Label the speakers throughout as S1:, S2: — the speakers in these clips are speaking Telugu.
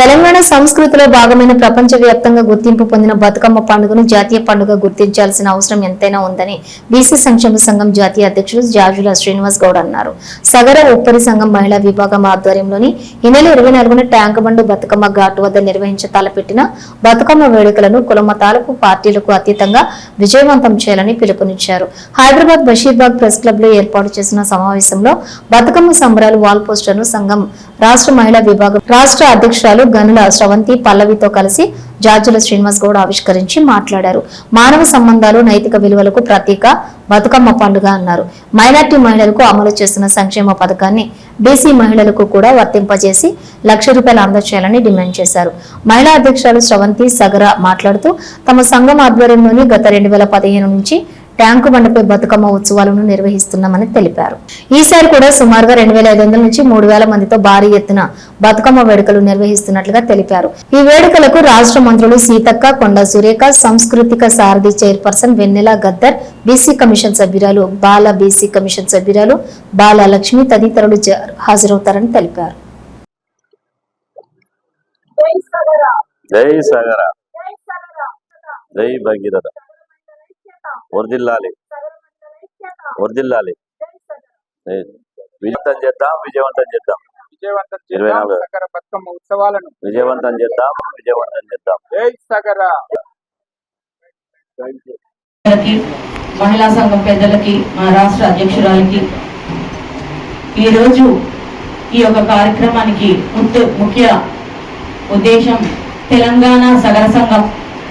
S1: తెలంగాణ సంస్కృతిలో భాగమైన ప్రపంచ వ్యాప్తంగా గుర్తింపు పొందిన బతుకమ్మ పండుగను జాతీయ పండుగ గుర్తించాల్సిన అవసరం ఎంతైనా ఉందని బీసీ సంక్షేమ సంఘం జాతీయ అధ్యక్షుడు జాజుల శ్రీనివాస్ గౌడ్ అన్నారు. సగర ఉప్పరి సంఘం మహిళా విభాగం ఆధ్వర్యంలోని ఈ నెల ఇరవై నాలుగున ట్యాంక్ బండు బతుకమ్మ ఘాటు వద్ద నిర్వహించ తలపెట్టిన బతుకమ్మ వేడుకలను కులమతాలకు పార్టీలకు అతీతంగా విజయవంతం చేయాలని పిలుపునిచ్చారు. హైదరాబాద్ బషీర్బాగ్ ప్రెస్ క్లబ్లో ఏర్పాటు చేసిన సమావేశంలో బతుకమ్మ సంబరాలు వాల్ పోస్టర్ను సంఘం రాష్ట్ర మహిళా విభాగం రాష్ట్ర అధ్యక్షురాలు గనుల స్రవంతి పల్లవితో కలిసి జార్జుల శ్రీనివాస్ గౌడ్ ఆవిష్కరించి మాట్లాడారు. మానవ సంబంధాలు నైతిక విలువలకు ప్రతీక బతుకమ్మ పండుగ అన్నారు. మైనార్టీ మహిళలకు అమలు చేస్తున్న సంక్షేమ పథకాన్ని బీసీ మహిళలకు కూడా వర్తింపజేసి లక్ష రూపాయలు అందచేయాలని డిమాండ్ చేశారు. మహిళా అధ్యక్షురాలు స్రవంతి సగర మాట్లాడుతూ తమ సంఘం ఆధ్వర్యంలోని గత రెండు వేల పదిహేను నుంచి ట్యాంకు బండపై బతుకమ్మ ఉత్సవాలను నిర్వహిస్తున్నామని తెలిపారు. ఈసారి కూడా సుమారుగా రెండు వేల ఐదు వందల నుంచి మూడు వేల మందితో భారీ ఎత్తున బతుకమ్మ వేడుకలు నిర్వహిస్తున్నట్లుగా తెలిపారు. ఈ వేడుకలకు రాష్ట్ర మంత్రులు సీతక్క కొండ సురేఖ సాంస్కృతిక సారథి chairperson Vennela Gaddar BC commission సభ్యురాలు బాల బీసీ కమిషన్ సభ్యురాలు బాల లక్ష్మి తదితరులు హాజరవుతారని తెలిపారు.
S2: జై సగర.
S3: జై సాగర.
S2: జై సగర.
S3: జై భగీరథ. వర్దిల్లాలి వర్దిల్లాలి. విజయవంతం చేద్దాం విజయవంతం చేద్దాం.
S4: విజయవంతం
S3: ఇరవై
S4: చేద్దాం
S3: నాలుగు.
S4: సగర బతుకమ్మ ఉత్సవాలను
S3: విజయవంతం చేద్దాం విజయవంతం చేద్దాం.
S4: జై సగర.
S5: పెద్దలకి మహిళా సంఘం పెద్దలకి మా రాష్ట్ర అధ్యక్షురాలకి ఈరోజు ఈ యొక్క కార్యక్రమానికి ముఖ్య ముఖ్య ఉద్దేశం తెలంగాణ సగర సంఘం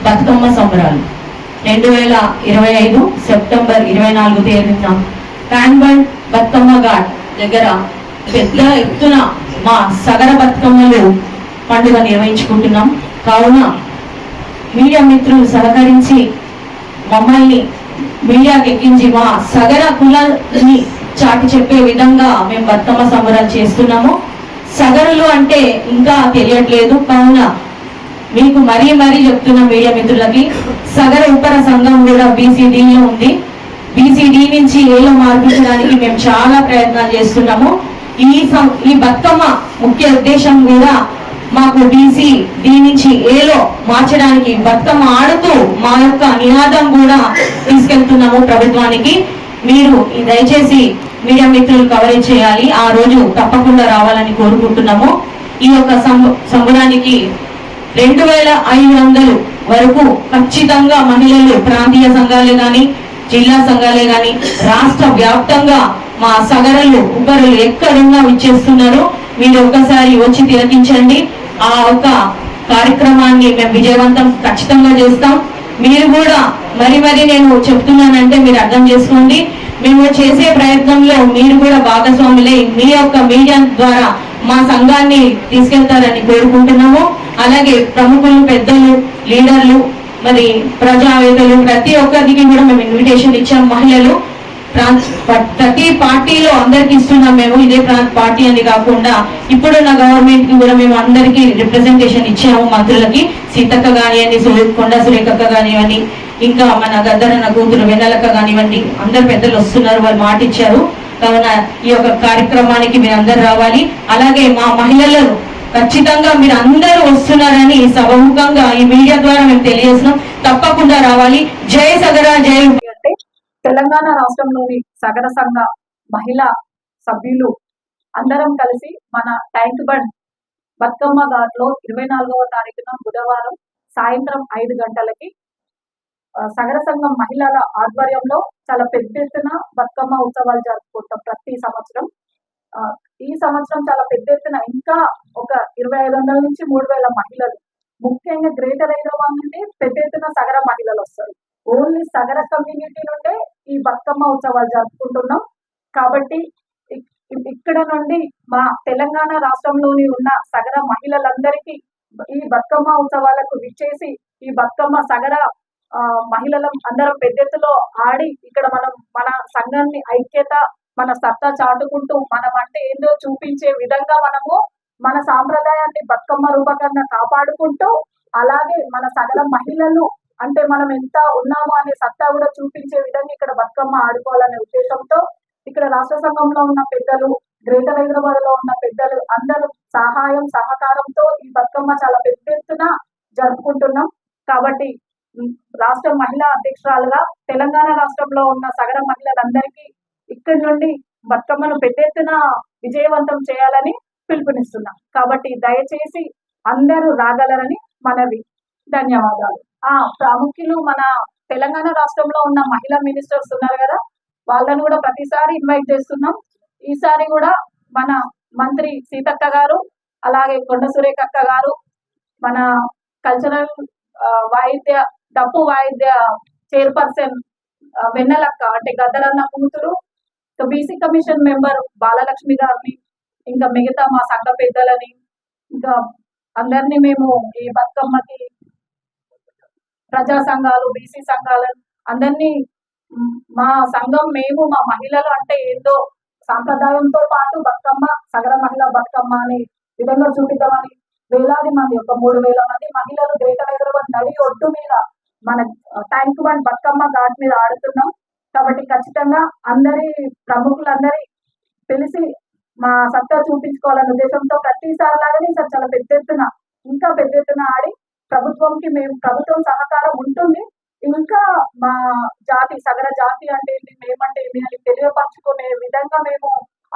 S5: బతుకమ్మ సంబరాలు. రెండు వేల ఇరవై ఐదు సెప్టెంబర్ ఇరవై నాలుగు తేదీన ట్యాంక్బండ్ బతుకమ్మ ఘాట్ దగ్గర పెద్ద ఎత్తున మా సగర బతుకమ్మలు పండుగ నిర్వహించుకుంటున్నాం. కావున మీడియా మిత్రులు సహకరించి మమ్మల్ని మీడియాకి ఎక్కించి మా సగర కులాన్ని చాటి చెప్పే విధంగా మేము బతుకమ్మ సంబరాలు చేస్తున్నాము. సగరులు అంటే ఇంకా తెలియట్లేదు. కావున మీకు మరీ మరీ చెప్తున్న మీడియా మిత్రులకి సగర ఉపర సంఘం కూడా బీసీడీలో ఉంది. బీసీడీ నుంచి ఏలో మార్పించడానికి మేము చాలా ప్రయత్నాలు చేస్తున్నాము. ఈ సం- ఈ బతుకమ్మ ముఖ్య ఉద్దేశం కూడా మాకు బీసీ డి నుంచి ఏలో మార్చడానికి బతుకమ్మ ఆడుతూ మా యొక్క నినాదం కూడా తీసుకెళ్తున్నాము ప్రభుత్వానికి. మీరు ఈ దయచేసి మీడియా మిత్రులు కవరేజ్ చేయాలి. ఆ రోజు తప్పకుండా రావాలని కోరుకుంటున్నాము. ఈ యొక్క సంబ- సంబరానికి రెండు వేల ఐదు వందలు వరకు ఖచ్చితంగా మహిళలు ప్రాంతీయ సంఘాలే కానీ జిల్లా సంఘాలే కానీ రాష్ట్ర వ్యాప్తంగా మా సగరలు ఉపరులు ఎక్కడున్నా విచ్చేస్తున్నారు. మీరు ఒక్కసారి వచ్చి తిలకించండి. ఆ ఒక కార్యక్రమాన్ని మేము విజయవంతం ఖచ్చితంగా చేస్తాం. మీరు కూడా మరి మరి నేను చెప్తున్నానంటే మీరు అర్థం చేసుకోండి. మేము చేసే ప్రయత్నంలో మీరు కూడా భాగస్వాములై మీ యొక్క మీడియా ద్వారా మా సంఘాన్ని తీసుకెళ్తారని కోరుకుంటున్నాము. అలాగే ప్రముఖులు పెద్దలు లీడర్లు మరి ప్రజావేదలు ప్రతి ఒక్కరికి కూడా మేము ఇన్విటేషన్ ఇచ్చాం. మహిళలు ప్రతి పార్టీలో అందరికి ఇస్తున్నాం మేము. ఇదే పార్టీ అని కాకుండా ఇప్పుడున్న గవర్నమెంట్కి కూడా మేము అందరికి రిప్రజెంటేషన్ ఇచ్చాము మంత్రులకి. సీతక్క కానివ్వండి సు- కొండ సురేఖక్క కానివ్వండి ఇంకా మన గద్దరన్న కూతురు వెన్నెలక్క కానివ్వండి అందరు పెద్దలు వస్తున్నారు వాళ్ళు మాట ఇచ్చారు కావున ఈ యొక్క కార్యక్రమానికి మీరు అందరు రావాలి. అలాగే మా మహిళలు ఖచ్చితంగా మీరు అందరూ వస్తున్నారని సభముఖంగా ఈ మీడియా ద్వారా మేము తెలియజేస్తున్నాం. తప్పకుండా రావాలి. జై సగరా జై
S2: అంటే తెలంగాణ రాష్ట్రంలోని సగర సంఘ మహిళా సభ్యులు అందరం కలిసి మన ట్యాంక్ బండ్ బతుకమ్మ ఘాట్లో ఇరవై నాలుగవ తారీఖున బుధవారం సాయంత్రం ఐదు గంటలకి సగర సంఘం మహిళల ఆధ్వర్యంలో చాలా పెద్ద ఎత్తున బతుకమ్మ ఉత్సవాలు జరుపుకుంటాం ప్రతి సంవత్సరం. ఆ, ఈ సంవత్సరం చాలా పెద్ద ఎత్తున ఇంకా ఒక ఇరవై ఐదు వందల నుంచి మూడు వేల మహిళలు ముఖ్యంగా గ్రేటర్ హైదరాబాద్ నుండి పెద్ద ఎత్తున సగర మహిళలు వస్తారు. ఓన్లీ సగర కమ్యూనిటీ నుండే ఈ బతుకమ్మ ఉత్సవాలు జరుపుకుంటున్నాం. కాబట్టి ఇక్కడ నుండి మా తెలంగాణ రాష్ట్రంలోని ఉన్న సగర మహిళలందరికీ ఈ బతుకమ్మ ఉత్సవాలకు విచ్చేసి ఈ బతుకమ్మ సగర ఆ, మహిళలం అందరం పెద్ద ఎత్తులో ఆడి ఇక్కడ మనం మన సంఘాన్ని ఐక్యత మన సత్తా చాటుకుంటూ మనం అంటే ఏందో చూపించే విధంగా మనము మన సాంప్రదాయాన్ని బతుకమ్మ రూపకంగా కాపాడుకుంటూ అలాగే మన సగల మహిళలు అంటే మనం ఎంత ఉన్నాము అనే సత్తా కూడా చూపించే విధంగా ఇక్కడ బతుకమ్మ ఆడుకోవాలనే ఉద్దేశంతో ఇక్కడ రాష్ట్ర సంఘంలో ఉన్న పెద్దలు గ్రేటర్ హైదరాబాద్లో ఉన్న పెద్దలు అందరూ సహాయం సహకారంతో ఈ బతుకమ్మ చాలా పెద్ద ఎత్తున జరుపుకుంటున్నాం. కాబట్టి రాష్ట్ర మహిళా అధ్యక్షురాలుగా తెలంగాణ రాష్ట్రంలో ఉన్న సగల మహిళలందరికీ ఇక్కడి నుండి బతుకమ్మను పెద్ద ఎత్తున విజయవంతం చేయాలని పిలుపునిస్తున్నాం. కాబట్టి దయచేసి అందరూ రాగలరని మనవి. ధన్యవాదాలు. ఆ ప్రాముఖ్యులు మన తెలంగాణ రాష్ట్రంలో ఉన్న మహిళా మినిస్టర్స్ ఉన్నారు కదా వాళ్ళని కూడా ప్రతిసారి ఇన్వైట్ చేస్తున్నాం. ఈసారి కూడా మన మంత్రి సీతక్క గారు అలాగే కొండ సురేఖ అక్క గారు మన కల్చరల్ వాయిద్య డప్పు వాయిద్య చైర్పర్సన్ వెన్నెలక్క అంటే గద్దరన్న కూతురు బీసీ కమిషన్ మెంబర్ బాలలక్ష్మి గారిని ఇంకా మిగతా మా సంఘ పెద్దలని ఇంకా అందరినీ మేము ఈ బతుకమ్మకి ప్రజా సంఘాలు బీసీ సంఘాలను అందరినీ మా సంఘం మేము మా మహిళలు అంటే ఏందో సాంప్రదాయంతో పాటు బతుకమ్మ సగర మహిళ బతుకమ్మ అనే విధంగా చూపిద్దామని వేలాది మంది ఒక మూడు వేల మంది మహిళలు గ్రేటర్ హైదరాబాద్ నడి ఒడ్డు మీద మన ట్యాంక్ బండ్ బతుకమ్మ ఘాట్ మీద ఆడుతున్నాం. కాబట్టి ఖచ్చితంగా అందరి ప్రముఖులందరి తెలిసి మా సత్తా చూపించుకోవాలనే ఉద్దేశంతో ప్రతిసారి లాగానే ఈసారి చాలా పెద్ద ఎత్తున ఇంకా పెద్ద ఎత్తున ఆడి ప్రభుత్వంకి మేము ప్రభుత్వం సహకారం ఉంటుంది. ఇంకా మా జాతి సగర జాతి అంటే ఏంటి మేమంటే ఏంటి అని తెలియపరచుకునే విధంగా మేము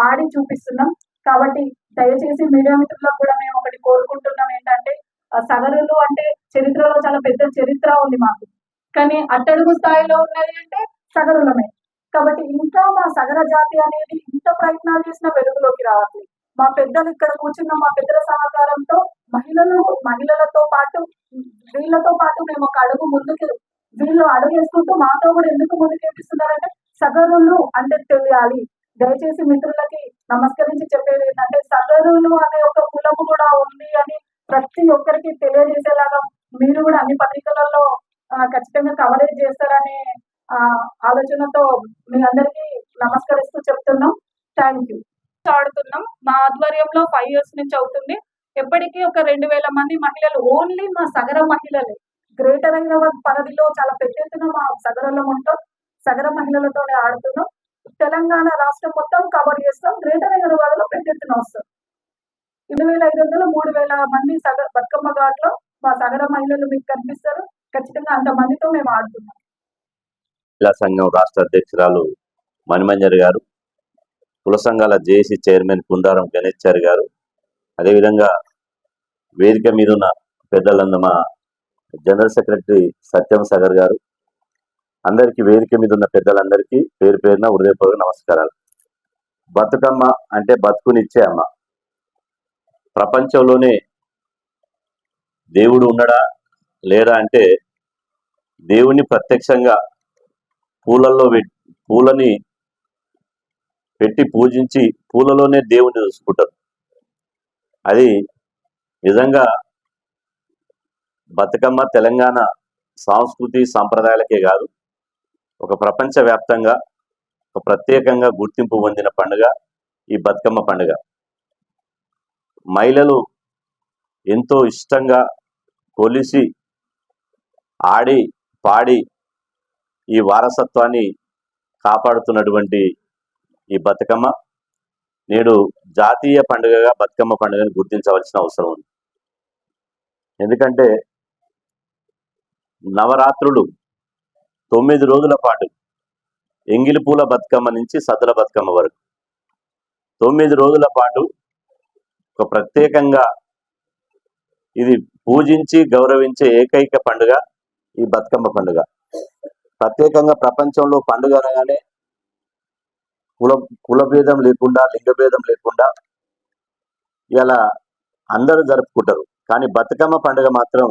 S2: ఆడి చూపిస్తున్నాం. కాబట్టి దయచేసి మీడియా మిత్రులకు కూడా మేము ఒకటి కోరుకుంటున్నాం ఏంటంటే సగరులు అంటే చరిత్రలో చాలా పెద్ద చరిత్ర ఉంది మాకు. కానీ అట్టడుగు స్థాయిలో ఉన్నది అంటే సగరులమే. కాబట్టి ఇంకా మా సగర జాతి అనేది ఇంత ప్రయత్నాలు చేసినా వెలుగులోకి రావట్లేదు మా పెద్దలు ఇక్కడ కూర్చున్న మా పెద్దల సహకారంతో మహిళలు మహిళలతో పాటు వీళ్ళతో పాటు మేము ఒక అడుగు ముందుకు వీళ్ళు అడుగు వేసుకుంటూ మాతో కూడా ఎందుకు ముందుకు ఏపిస్తున్నారంటే సగరులు అంటే తెలియాలి. దయచేసి మిత్రులకి నమస్కరించి చెప్పేది ఏంటంటే సగరులు అనే ఒక కులము కూడా ఉంది అని ప్రతి ఒక్కరికి తెలియజేసేలాగా మీరు కూడా అన్ని పత్రికలలో ఖచ్చితంగా కవరేజ్ చేస్తారనే ఆలోచనతో మీ అందరికీ నమస్కరిస్తూ చెప్తున్నాం. Thank you. ఆడుతున్నాం. మా ఆధ్వర్యంలో ఫైవ్ ఇయర్స్ నుంచి అవుతుంది. ఎప్పటికీ ఒక రెండు వేల మంది మహిళలు ఓన్లీ మా సగర మహిళలే. గ్రేటర్ హైదరాబాద్ పరిధిలో చాలా పెద్ద ఎత్తున మా సగరంలో ఉంటాం. సగర మహిళలతోనే ఆడుతున్నాం. తెలంగాణ రాష్ట్రం మొత్తం కవర్ చేస్తాం. గ్రేటర్ హైదరాబాద్లో పెద్ద ఎత్తున వస్తాం. రెండు వేల ఐదు వందలు మూడు వేల మంది సగ బతుకమ్మ ఘాట్లో మా సగర మహిళలు మీకు కనిపిస్తారు. ఖచ్చితంగా అంత మందితో మేము ఆడుతున్నాం.
S3: మహిళా సంఘం రాష్ట్ర అధ్యక్షురాలు మణిమంజర్ గారు కుల సంఘాల జేఏసీ చైర్మన్ కుందారం గణేశ్చారి గారు అదేవిధంగా వేదిక మీదున్న పెద్దలందు మా జనరల్ సెక్రటరీ సత్యం సాగర్ గారు అందరికీ వేదిక మీద ఉన్న పెద్దలందరికీ పేరు పేరున హృదయపూర్వక నమస్కారాలు. బతుకమ్మ అంటే బతుకునిచ్చే అమ్మ. ప్రపంచంలోనే దేవుడు ఉండడా లేడా అంటే దేవుణ్ణి ప్రత్యక్షంగా పూలల్లో పూలని పెట్టి పూజించి పూలలోనే దేవుని చూసుకుంటారు. అది నిజంగా బతుకమ్మ తెలంగాణ సాంస్కృతి సాంప్రదాయాలకే కాదు ఒక ప్రపంచవ్యాప్తంగా ఒక ప్రత్యేకంగా గుర్తింపు పొందిన పండుగ ఈ బతుకమ్మ పండుగ. మహిళలు ఎంతో ఇష్టంగా కొలిసి ఆడి పాడి ఈ వారసత్వాన్ని కాపాడుతున్నటువంటి ఈ బతుకమ్మ. నేడు జాతీయ పండుగగా బతుకమ్మ పండుగని గుర్తించవలసిన అవసరం ఉంది. ఎందుకంటే నవరాత్రులు తొమ్మిది రోజుల పాటు ఎంగిలి పూల బతుకమ్మ నుంచి సద్దుల బతుకమ్మ వరకు. తొమ్మిది రోజుల పాటు ఒక ప్రత్యేకంగా ఇది పూజించి గౌరవించే ఏకైక పండుగ ఈ బతుకమ్మ పండుగ. ప్రత్యేకంగా ప్రపంచంలో పండుగ అనగానే కుల కులభేదం లేకుండా లింగభేదం లేకుండా ఇలా అందరూ జరుపుకుంటారు. కానీ బతుకమ్మ పండుగ మాత్రం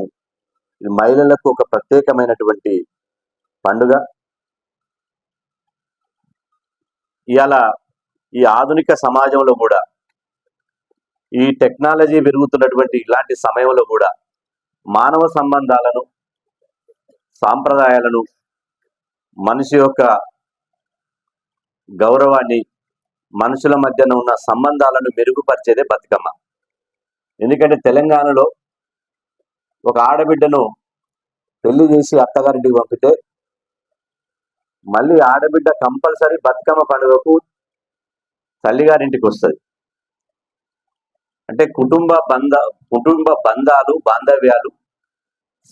S3: ఇది మహిళలకు ఒక ప్రత్యేకమైనటువంటి పండుగ. ఇవాళ ఈ ఆధునిక సమాజంలో కూడా ఈ టెక్నాలజీ పెరుగుతున్నటువంటి ఇలాంటి సమయంలో కూడా మానవ సంబంధాలను సాంప్రదాయాలను మనిషి యొక్క గౌరవాన్ని మనుషుల మధ్యన ఉన్న సంబంధాలను మెరుగుపరిచేదే బతుకమ్మ. ఎందుకంటే తెలంగాణలో ఒక ఆడబిడ్డను పెళ్ళి చేసి అత్తగారింటికి పంపితే మళ్ళీ ఆడబిడ్డ కంపల్సరీ బతుకమ్మ పండుగకు తల్లిగారింటికి వస్తుంది. అంటే కుటుంబ బంధ కుటుంబ బంధాలు బాంధవ్యాలు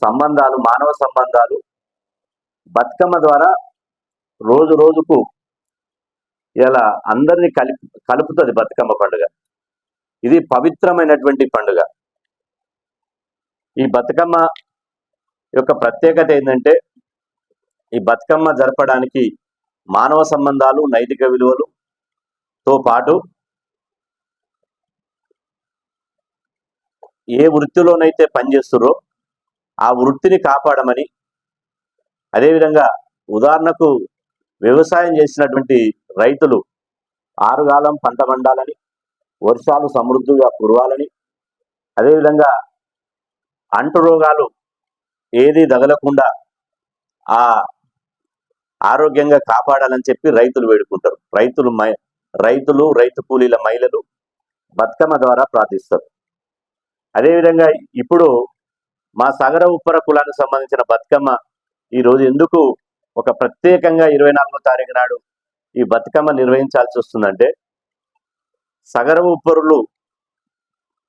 S3: సంబంధాలు మానవ సంబంధాలు బతుకమ్మ ద్వారా రోజు రోజుకు ఇలా అందరినీ కలిపి కలుపుతుంది బతుకమ్మ పండుగ. ఇది పవిత్రమైనటువంటి పండుగ. ఈ బతుకమ్మ యొక్క ప్రత్యేకత ఏంటంటే ఈ బతుకమ్మ జరపడానికి మానవ సంబంధాలు నైతిక విలువలుతో పాటు ఏ వృత్తిలోనైతే పనిచేస్తురో ఆ వృత్తిని కాపాడమని అదేవిధంగా ఉదాహరణకు వ్యవసాయం చేసినటువంటి రైతులు ఆరుగాలం పంట పండాలని వర్షాలు సమృద్ధిగా కురవాలని అదేవిధంగా అంటు రోగాలు ఏది తగలకుండా ఆ ఆరోగ్యంగా కాపాడాలని చెప్పి రైతులు వేడుకుంటారు. రైతులు మై రైతులు రైతు కూలీల మహిళలు బతుకమ్మ ద్వారా ప్రార్థిస్తారు. అదేవిధంగా ఇప్పుడు మా సగర ఉప్పర కులానికి సంబంధించిన బతుకమ్మ ఈ రోజు ఎందుకు ఒక ప్రత్యేకంగా ఇరవై నాలుగో తారీఖు నాడు ఈ బతుకమ్మ నిర్వహించాల్సి వస్తుందంటే సగర ఉప్పరులు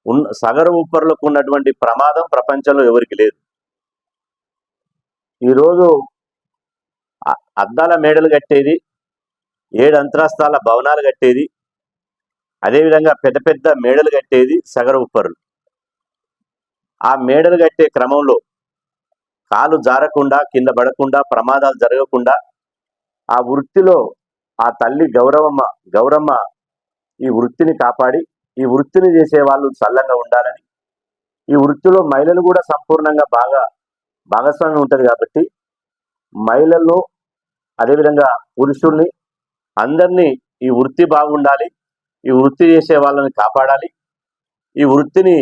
S3: ఉన్న సగర ఉప్పరులకు ఉన్నటువంటి ప్రమాదం ప్రపంచంలో ఎవరికి లేదు. ఈరోజు అద్దాల మేడలు కట్టేది ఏడు అంతరాస్తాల భవనాలు కట్టేది అదేవిధంగా పెద్ద పెద్ద మేడలు కట్టేది సగర ఉప్పరులు. ఆ మేడలు కట్టే క్రమంలో కాలు జారకుండా కింద పడకుండా ప్రమాదాలు జరగకుండా ఆ వృత్తిలో ఆ తల్లి గౌరవమ్మ గౌరమ్మ ఈ వృత్తిని కాపాడి ఈ వృత్తిని చేసే వాళ్ళు చల్లంగా ఉండాలని ఈ వృత్తిలో మహిళలు కూడా సంపూర్ణంగా బాగా భాగస్వామ్యం ఉంటుంది కాబట్టి మహిళల్లో అదేవిధంగా పురుషుల్ని అందరినీ ఈ వృత్తి బాగుండాలి ఈ వృత్తి చేసే వాళ్ళని కాపాడాలి ఈ వృత్తిని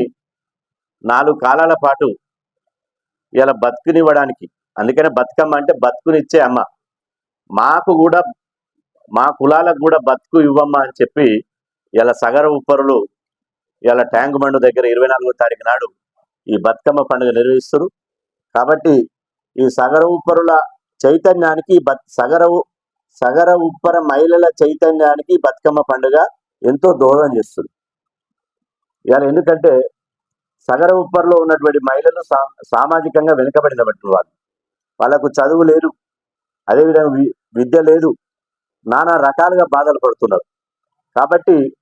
S3: నాలుగు కాలాల పాటు ఇలా బతుకునివ్వడానికి. అందుకనే బతుకమ్మ అంటే బతుకునిచ్చే అమ్మ. మాకు కూడా మా కులాలకు కూడా బతుకు ఇవ్వమ్మ అని చెప్పి ఇలా సగర ఉప్పరులు ఇలా ట్యాంక్ బండు దగ్గర ఇరవై నాలుగో తారీఖు నాడు ఈ బతుకమ్మ పండుగ నిర్వహిస్తారు. కాబట్టి ఈ సగర ఉప్పరుల చైతన్యానికి బత్ సగర సగర ఉప్పర మహిళల చైతన్యానికి బతుకమ్మ పండుగ ఎంతో దోహదం చేస్తుంది ఇవాళ ఎందుకంటే సగర ఉప్పర్లో ఉన్నటువంటి మహిళలు సా- సామాజికంగా వెనుకబడినటువంటి వాళ్ళు. వాళ్ళకు చదువు లేదు. అదేవిధంగా వి- విద్య లేదు. నానా రకాలుగా బాధలు పడుతున్నారు. కాబట్టి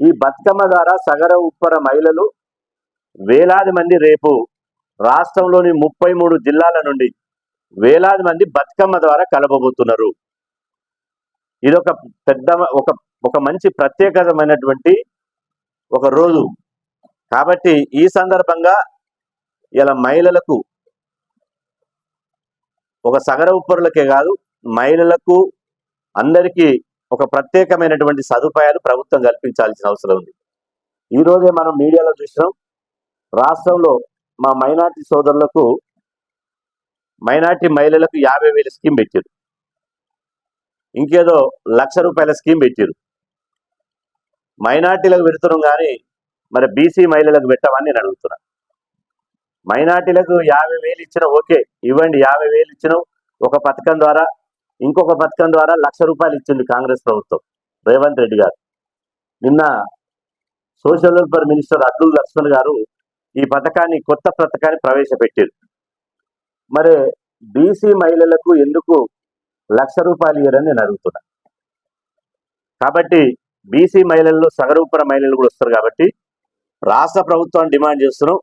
S3: ఈ బతుకమ్మ ద్వారా సగర ఉప్పర మహిళలు వేలాది మంది రేపు రాష్ట్రంలోని ముప్పై మూడు జిల్లాల నుండి వేలాది మంది బతుకమ్మ ద్వారా కలపబోతున్నారు ఇది ఒక పెద్ద ఒక ఒక మంచి ప్రత్యేకతమైనటువంటి ఒక రోజు. కాబట్టి ఈ సందర్భంగా ఇలా మహిళలకు ఒక సగర ఉప్పరులకే కాదు మహిళలకు అందరికీ ఒక ప్రత్యేకమైనటువంటి సదుపాయాలు ప్రభుత్వం కల్పించాల్సిన అవసరం ఉంది. ఈరోజే మనం మీడియాలో చూసినాం రాష్ట్రంలో మా మైనార్టీ సోదరులకు మైనార్టీ మహిళలకు యాభై వేల స్కీమ్ పెట్టారు. ఇంకేదో లక్ష రూపాయల స్కీమ్ పెట్టారు. మైనార్టీలకు పెడుతున్నాం కానీ మరి బీసీ మహిళలకు పెట్టమని నేను అడుగుతున్నా. మైనార్టీలకు యాభై వేలు ఇచ్చిన ఓకే ఇవ్వండి యాభై వేలు ఇచ్చినావు ఒక పథకం ద్వారా ఇంకొక పథకం ద్వారా లక్ష రూపాయలు ఇచ్చింది కాంగ్రెస్ ప్రభుత్వం రేవంత్ రెడ్డి గారు. నిన్న social welfare minister Abdul Laxman garu ఈ పథకాన్ని కొత్త పథకాన్ని ప్రవేశపెట్టారు. మరి బీసీ మహిళలకు ఎందుకు లక్ష రూపాయలు ఇయ్యరని నేను అడుగుతున్నా. కాబట్టి బీసీ మహిళల్లో సగరూపర మహిళలు కూడా వస్తారు కాబట్టి రాష్ట్ర ప్రభుత్వాన్ని డిమాండ్ చేస్తున్నాం.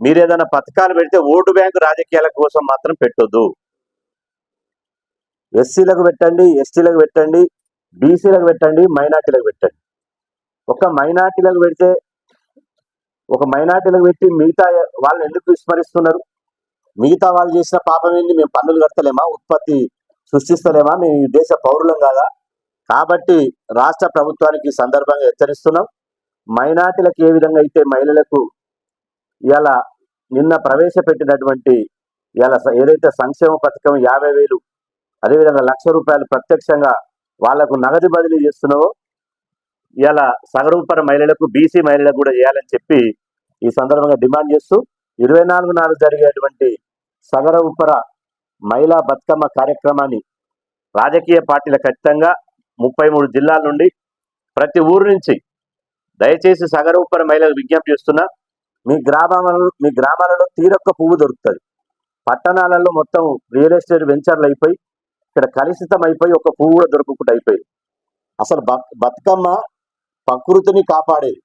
S3: మీరు ఏదైనా పథకాలు పెడితే ఓటు బ్యాంకు రాజకీయాల కోసం మాత్రం పెట్టొద్దు. ఎస్సీలకు పెట్టండి ఎస్టీలకు పెట్టండి బీసీలకు పెట్టండి మైనార్టీలకు పెట్టండి. ఒక మైనార్టీలకు పెడితే ఒక మైనార్టీలకు పెట్టి మిగతా వాళ్ళని ఎందుకు విస్మరిస్తున్నారు? మిగతా వాళ్ళు చేసిన పాపం ఏంటి మేము పన్నులు కడతలేమా? ఉత్పత్తి సృష్టిస్తలేమా? మేము ఈ దేశ పౌరులం కాదా? కాబట్టి రాష్ట్ర ప్రభుత్వానికి సందర్భంగా హెచ్చరిస్తున్నాం. మైనార్టీలకు ఏ విధంగా అయితే మహిళలకు ఇలా నిన్న ప్రవేశపెట్టినటువంటి ఇలా ఏదైతే సంక్షేమ పథకం యాభై వేలు అదేవిధంగా లక్ష రూపాయలు ప్రత్యక్షంగా వాళ్ళకు నగదు బదిలీ చేస్తున్నావో ఇలా సగరూపర మహిళలకు బీసీ మహిళలకు కూడా చేయాలని చెప్పి ఈ సందర్భంగా డిమాండ్ చేస్తూ ఇరవై నాలుగు నాడు జరిగేటువంటి సగర ఉపర మహిళా బతుకమ్మ కార్యక్రమాన్ని రాజకీయ పార్టీల ఖచ్చితంగా ముప్పై మూడు జిల్లాల నుండి ప్రతి ఊరు నుంచి దయచేసి సగర మహిళలు విజ్ఞప్తి చేస్తున్నా మీ గ్రామాలలో మీ గ్రామాలలో తీరొక్క పువ్వు దొరుకుతుంది. పట్టణాలలో మొత్తం రియల్ ఎస్టేట్ వెంచర్లు అయిపోయి ఇక్కడ కలుషితం అయిపోయి ఒక పువ్వు కూడా దొరకకుండా అయిపోయి అసలు బతుకమ్మ ప్రకృతిని కాపాడేది.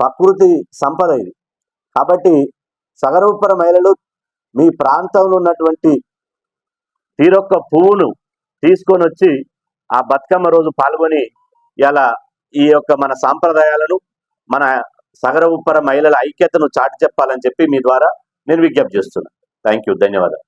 S3: ప్రకృతి సంపద ఇది. కాబట్టి సగర ఉప్పర మహిళలు మీ ప్రాంతంలో ఉన్నటువంటి తీరొక్క పువ్వును తీసుకొని వచ్చి ఆ బతుకమ్మ రోజు పాల్గొని ఇలా ఈ యొక్క మన సాంప్రదాయాలను మన సగర ఉప్పర మహిళల ఐక్యతను చాటి చెప్పాలని చెప్పి మీ ద్వారా నేను విజ్ఞప్తి చేస్తున్నాను థ్యాంక్ యూ ధన్యవాదాలు.